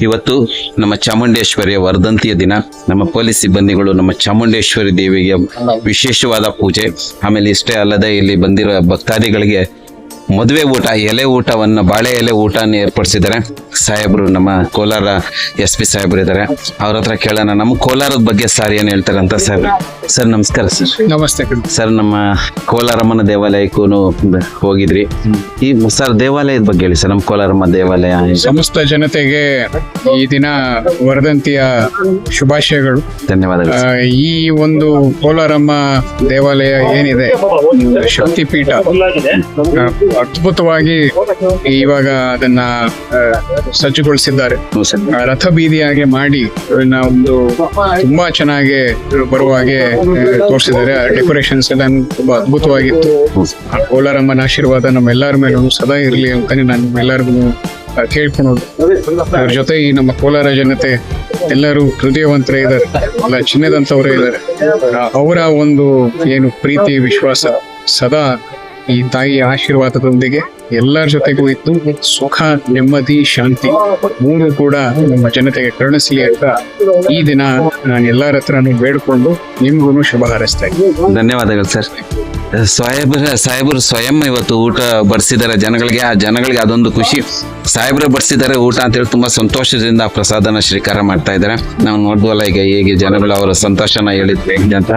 ಇವತ್ತು ನಮ್ಮ ಚಾಮುಂಡೇಶ್ವರಿಯ ವರ್ಧಂತಿಯ ದಿನ. ನಮ್ಮ ಪೊಲೀಸ್ ಸಿಬ್ಬಂದಿಗಳು ನಮ್ಮ ಚಾಮುಂಡೇಶ್ವರಿ ದೇವಿಗೆ ವಿಶೇಷವಾದ ಪೂಜೆ. ಆಮೇಲೆ ಇಷ್ಟೇ ಅಲ್ಲದೆ ಇಲ್ಲಿ ಬಂದಿರೋ ಭಕ್ತಾದಿಗಳಿಗೆ ಮದುವೆ ಊಟ ಎಲೆ ಊಟವನ್ನು ಬಾಳೆ ಎಲೆ ಊಟನ ಏರ್ಪಡಿಸಿದ್ದಾರೆ. ಸಾಹೇಬರು ನಮ್ಮ ಕೋಲಾರ ಎಸ್ ಪಿ ಸಾಹೇಬರು ಇದ್ದಾರೆ. ಅವ್ರ ಹತ್ರ ಕೇಳೋಣ. ನಮ್ಮ ಕೋಲಾರದ ಬಗ್ಗೆ ಸರ್ ಏನು ಹೇಳ್ತಾರೆ ಅಂತ ಸರ್? ಸರ್ ನಮಸ್ಕಾರ ಸರ್. ನಮಸ್ತೆ ಸರ್ ನಮ್ಮ ಕೋಲಾರಮ್ಮನ ದೇವಾಲಯಕ್ಕೂ ಹೋಗಿದ್ರಿ. ಈ ಸರ್ ದೇವಾಲಯದ ಬಗ್ಗೆ ಹೇಳಿ ಸರ್ ನಮ್ಮ ಕೋಲಾರಮ್ಮ ದೇವಾಲಯ. ಸಮಸ್ತ ಜನತೆಗೆ ಈ ದಿನ ವರದಂತಿಯ ಶುಭಾಶಯಗಳು. ಧನ್ಯವಾದಗಳು ಈ ಒಂದು ಕೋಲಾರಮ್ಮ ದೇವಾಲಯ ಏನಿದೆ? ಶಕ್ತಿಪೀಠ. ಅದ್ಭುತವಾಗಿ ಇವಾಗ ಅದನ್ನ ಸಜ್ಜುಗೊಳಿಸಿದ್ದಾರೆ. ರಥ ಬೀದಿಯಾಗಿ ಮಾಡಿ ಒಂದು ತುಂಬಾ ಚೆನ್ನಾಗಿ ಬರುವ ಹಾಗೆ ತೋರಿಸಿದ್ದಾರೆ. ಡೆಕೋರೇಷನ್ಸ್ ಎಲ್ಲ ತುಂಬಾ ಅದ್ಭುತವಾಗಿತ್ತು. ಕೋಲಾರಮ್ಮನ ಆಶೀರ್ವಾದ ನಮ್ಮೆಲ್ಲರ ಮೇಲೂ ಸದಾ ಇರಲಿ ಅಂತಾನೆ ನಾನು ಎಲ್ಲರಿಗೂ ಕೇಳ್ಕೊಳೋದು. ಅದ್ರ ಜೊತೆ ಈ ನಮ್ಮ ಕೋಲಾರ ಜನತೆ ಎಲ್ಲರೂ ಹೃದಯವಂತರೇ ಇದ್ದಾರೆ. ಎಲ್ಲ ಚಿನ್ನದಂತವರೇ ಇದ್ದಾರೆ. ಅವರ ಒಂದು ಏನು ಪ್ರೀತಿ, ವಿಶ್ವಾಸ ಸದಾ ಈ ತಾಯಿಯ ಆಶೀರ್ವಾದದೊಂದಿಗೆ ಎಲ್ಲರ ಜೊತೆಗೂ ಇದ್ದು ಸುಖ, ನೆಮ್ಮದಿ, ಶಾಂತಿ ಮೂರು ಕೂಡ ನಮ್ಮ ಜನತೆಗೆ ಕರುಣಿಸಲಿ ಅಂತ ಈ ದಿನ ನಾನು ಎಲ್ಲರ ಹತ್ರನೂ ಬೇಡಿಕೊಂಡು ನಿಮ್ಗೂ ಶುಭ ಹಾರೈಸ್ತಾ ಧನ್ಯವಾದಗಳು ಸರ್. ಸಾಹೇಬ್ರ, ಸಾಹೇಬರು ಸ್ವಯಂ ಇವತ್ತು ಊಟ ಬಡಿಸಿದ್ದಾರೆ ಜನಗಳಿಗೆ. ಆ ಜನಗಳಿಗೆ ಅದೊಂದು ಖುಷಿ. ಸಾಹೇಬ್ರ ಬಡಿಸಿದ್ದಾರೆ ಊಟ ಅಂತ ಹೇಳಿ ತುಂಬಾ ಸಂತೋಷದಿಂದ ಆ ಪ್ರಸಾದನ ಸ್ವೀಕಾರ ಮಾಡ್ತಾ ಇದ್ದಾರೆ. ನಾವು ನೋಡ್ಬೋಲ್ಲ ಈಗ ಹೇಗೆ ಜನಗಳು ಅವರ ಸಂತೋಷನ ಹೇಳಿದ್ವಿ ಅಂತ.